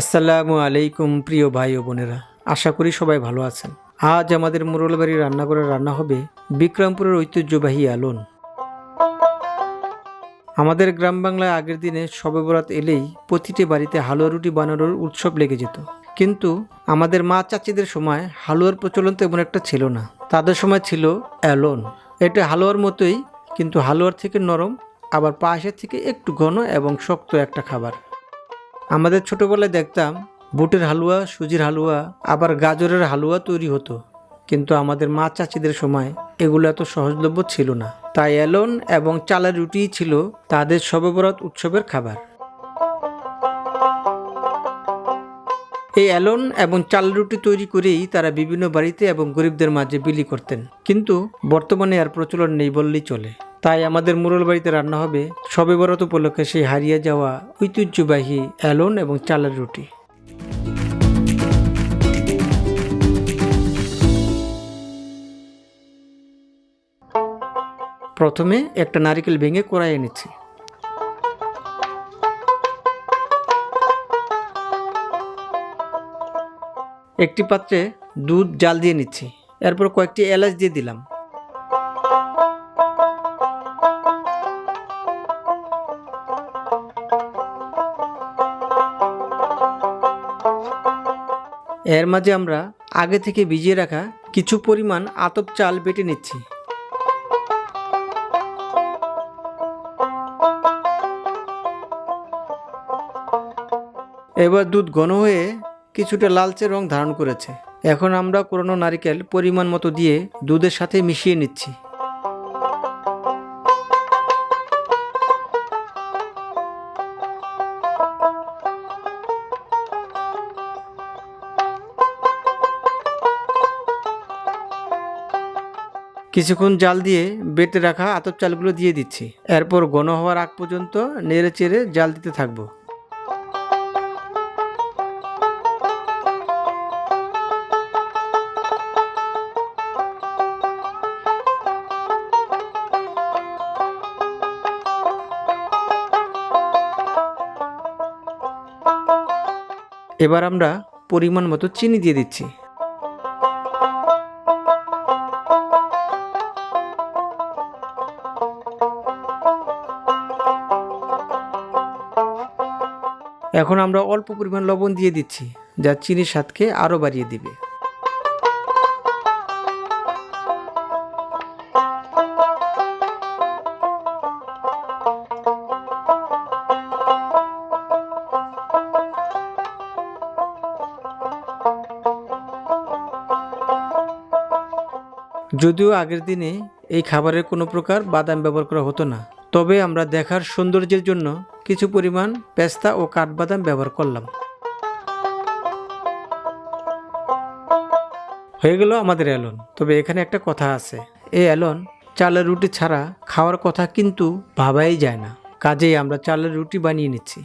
আসসালামু আলাইকুম প্রিয় ভাই ও বোনেরা। আশা করি সবাই ভালো আছেন। আজ আমাদের মুরলবাড়ির রান্নাঘরে রান্না হবে বিক্রমপুরের ঐতিহ্যবাহী আলন। আমাদের গ্রাম বাংলায় আগের দিনে শবে বরাত এলেই প্রতিটি বাড়িতে হালুয়া রুটি বানানোর উৎসব লেগে যেত। কিন্তু আমাদের মা চাচিদের সময় হালুয়ার প্রচলন তেমন একটা ছিল না। তাদের সময় ছিল অ্যালন। এটা হালুয়ার মতোই, কিন্তু হালুয়ার থেকে নরম, আবার পায়েসের থেকে একটু ঘন এবং শক্ত একটা খাবার। আমাদের ছোটোবেলায় দেখতাম বুটের হালুয়া, সুজির হালুয়া, আবার গাজরের হালুয়া তৈরি হতো। কিন্তু আমাদের মা চাচিদের সময় এগুলো এত সহজলভ্য ছিল না। তাই এলন এবং চালের রুটিই ছিল তাদের সর্ববরত উৎসবের খাবার। এই অ্যালন এবং চাল রুটি তৈরি করেই তারা বিভিন্ন বাড়িতে এবং গরিবদের মাঝে বিলি করতেন। কিন্তু বর্তমানে আর প্রচলন নেই বললেই চলে। তাই আমাদের মুরল বাড়িতে রান্না হবে সবে বরত উপলক্ষে সেই হারিয়ে যাওয়া ঐতিহ্যবাহী অ্যালন এবং চালের রুটি। প্রথমে একটা নারকেল ভেঙে কড়াই এনেছি। একটি পাত্রে দুধ, জাল দিয়ে নিচ্ছি। এরপর কয়েকটি এলাচ দিয়ে দিলাম। এর মাঝে আমরা আগে থেকে ভিজিয়ে রাখা কিছু পরিমাণ আতপ চাল বেটে নিচ্ছি। এবার দুধ ঘন হয়ে কিছুটা লালচে রং ধারণ করেছে। এখন আমরা কোরানো নারিকেল পরিমাণ মতো দিয়ে দুধের সাথে মিশিয়ে নিচ্ছি। কিছুক্ষণ জাল দিয়ে বেটে রাখা আতপ চালগুলো দিয়ে দিচ্ছি। এরপর ঘন হওয়ার আগ পর্যন্ত নেড়ে চেড়ে জাল দিতে থাকব। এবার আমরা পরিমাণ মতো চিনি দিয়ে দিচ্ছি। এখন আমরা অল্প পরিমাণ লবণ দিয়ে দিচ্ছি, যা চিনির স্বাদকে আরও বাড়িয়ে দিবে। যদিও আগের দিনে এই খাবারের কোনো প্রকার বাদাম ব্যবহার করা হতো না, তবে আমরা দেখার সৌন্দর্যের জন্য কিছু পরিমাণ পেস্তা ও কাঠবাদাম ব্যবহার করলাম। হয়ে গেল আমাদের অ্যালন তবে এখানে একটা কথা আছে। এই অ্যালন চালের রুটি ছাড়া খাওয়ার কথা কিন্তু ভাবাই যায় না। কাজেই আমরা চালের রুটি বানিয়ে নিচ্ছি।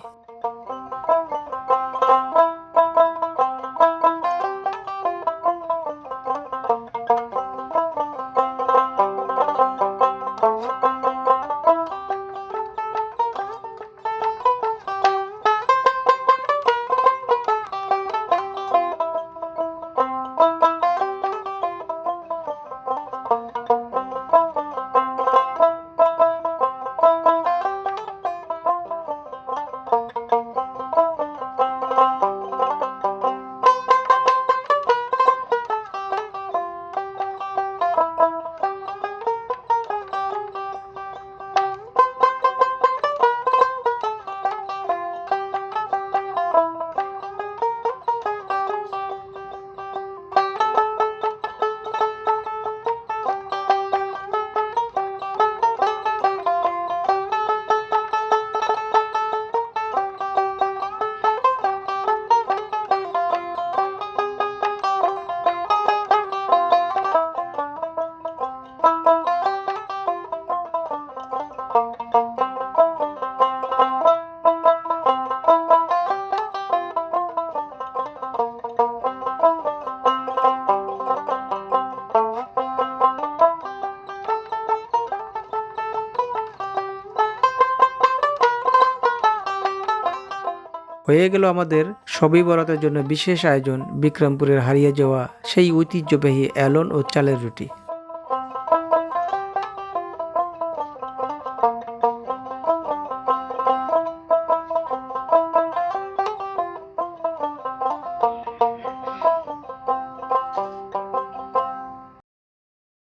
হয়ে গেল আমাদের সবই বরাতের জন্য বিশেষ আয়োজন বিক্রমপুরের হারিয়ে যাওয়া সেই ঐতিহ্যবাহী অ্যালন ও চালের রুটি।